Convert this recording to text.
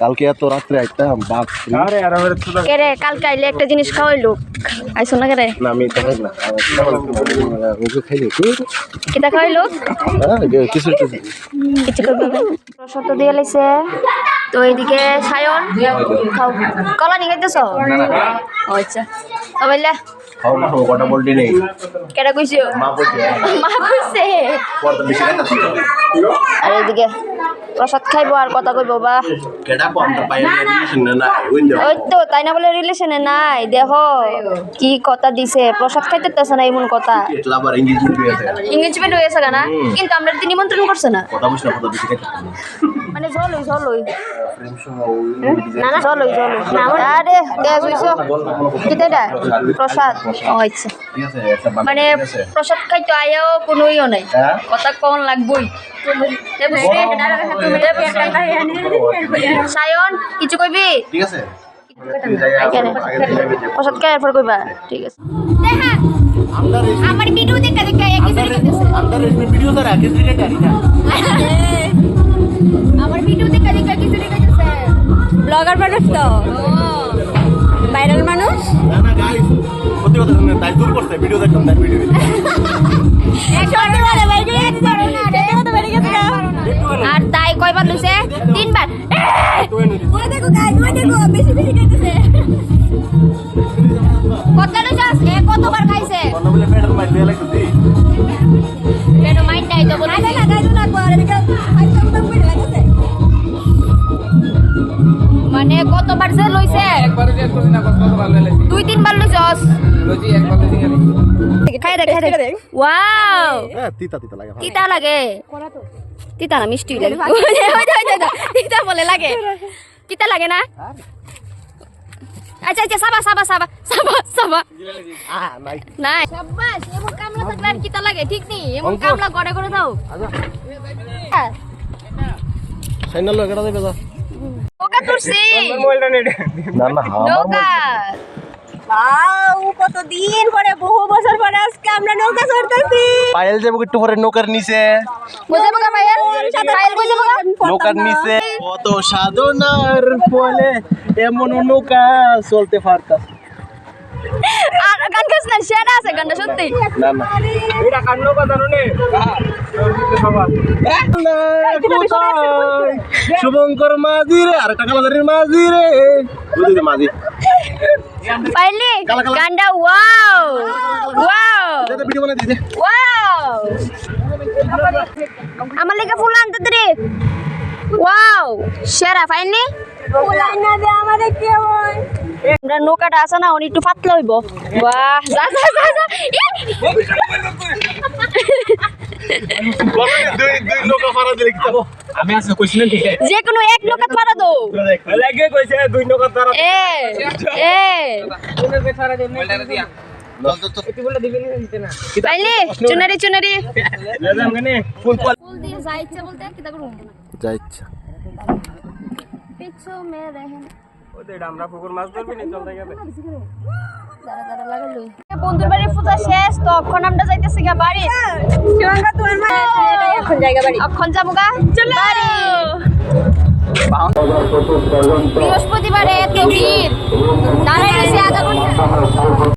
কালকে এত রাত্রে আইতাম বাপ আরে আর আমার তো কে কালকে আইলে একটা জিনিস খাওয়াইলো আইসো না কে রে না আমি তো খাই না ওকে খাই দিই কিতা খাওয়াইলো হ্যাঁ কিছু কিছু করবে প্রসাদ তো দিয়ে লাইছে তো এইদিকে সায়ন খাও কলা নিয়ে গেতেছ আচ্ছা তবে খাও না খাও কটা বলটি নেই। কেটা কইছো? মা বলছে মা কইছে। পড়তে বেশি আর এইদিকে প্রসাদ খাইবো আর কথা কইবো বা। কেডা কম তো পাই না না। ওই দাও ওই তো তাই না বলে রিলেশনে নাই দেখো কি কথা দিছে? প্রসাদ খাইতে তেছে না এমন কথা। এটলা হয়ে গেছে না কিন্তু আমরা তো নিমন্ত্রণ করছে না। কথা বলছ না কথা বেশি খাইতাছি না। মানে জলই না না। জলই জলই আরে তেজ হইছো কি এটা? প্রসাদ। আচ্ছা মানে প্রসাদ খাইতো আয়াও কোনো ইয়ে নাই। কথা কন লাগবই। সায়ন। কিছু কইবি? ঠিক প্রসাদ খাই এরপর কইবা। ঠিক আছে। আমার ভিডিও দেখা দেখা তো রাখে আমার ভাইরাল মানুষ করতে ভিডিও ভিডিও পারো না গেছে আর তাই কয়বার লইছে? তিনবার। ওই দেখো গাইস ওই দেখো বেশি বেশি খাইতেছে। কত লইছস? এ কতবার খাইছে? বলে পেটার দিয়ে নাই তো বলে না না মানে কতবার যে লইছে? দুই তিনবার লইছস। খাই দে খাই ওয়াও। তিতা তিতা লাগে তিতা লাগে। তিতা না মিষ্টি লাগে ওই যে, ওই যে, ওই যে, তিতা বলে লাগে। তিতা লাগে না? আচ্ছা আচ্ছা সাবা সাবা সাবা সাবা সাবা। নাই। নাই। সাবাস এমন কামলা থাকলে আর কিতা লাগে ঠিক নেই। এমন কামলা করে করে দাও। সাইনাল লগেটা দেবে যা। ওকা তুরছি না না আমার নৌকা। বাউ কত দিন পরে বহু বছর পরে আজকে আমরা নৌকা চড়তেছি। পায়েল যাব একটু পরে নৌকার নিচে। বুঝে বগা ভাইয়া ফাইল বুঝে বগা নৌকার নিচে। কত সাধনার ফলে এমন নৌকা চলতে পারতাম আর গান গাছ না সেরা আছে গানটা সত্যি। না না। এটা কান্নো কথা নে? শুভঙ্কর মাঝি রে আর একটা কালাদারির মাঝি? রে বুঝলি মাঝি। গানটা ওয়াও ভিডিও বানাই দিতে ওয়াও আমার লেগে ফুল আনতে রে। ওয়াও সেরা পাইলি ফুলাই না দে আমাদের কি হয় আমরা নৌকাটা আছে না উনি একটু পাতলা হইব। বাহ যা যা যা যা। যে কোনো এক নৌকা পারা দো। লাগে কইছে দুই নৌকা তারা এ চুনারি চুনারি। যা ইচ্ছা বলতে কিতা যা ইচ্ছা। পিছু মে তো আমরা বন্ধুর বাড়ির পূজা শেষ আমরা যাইতেছি গা বাড়ি। বাড়ি। অক্ষণ যাব গা বাড়ি। বৃহস্পতিবারে এত ভিড় দাঁড়ায় রয়েছে আধা ঘণ্টা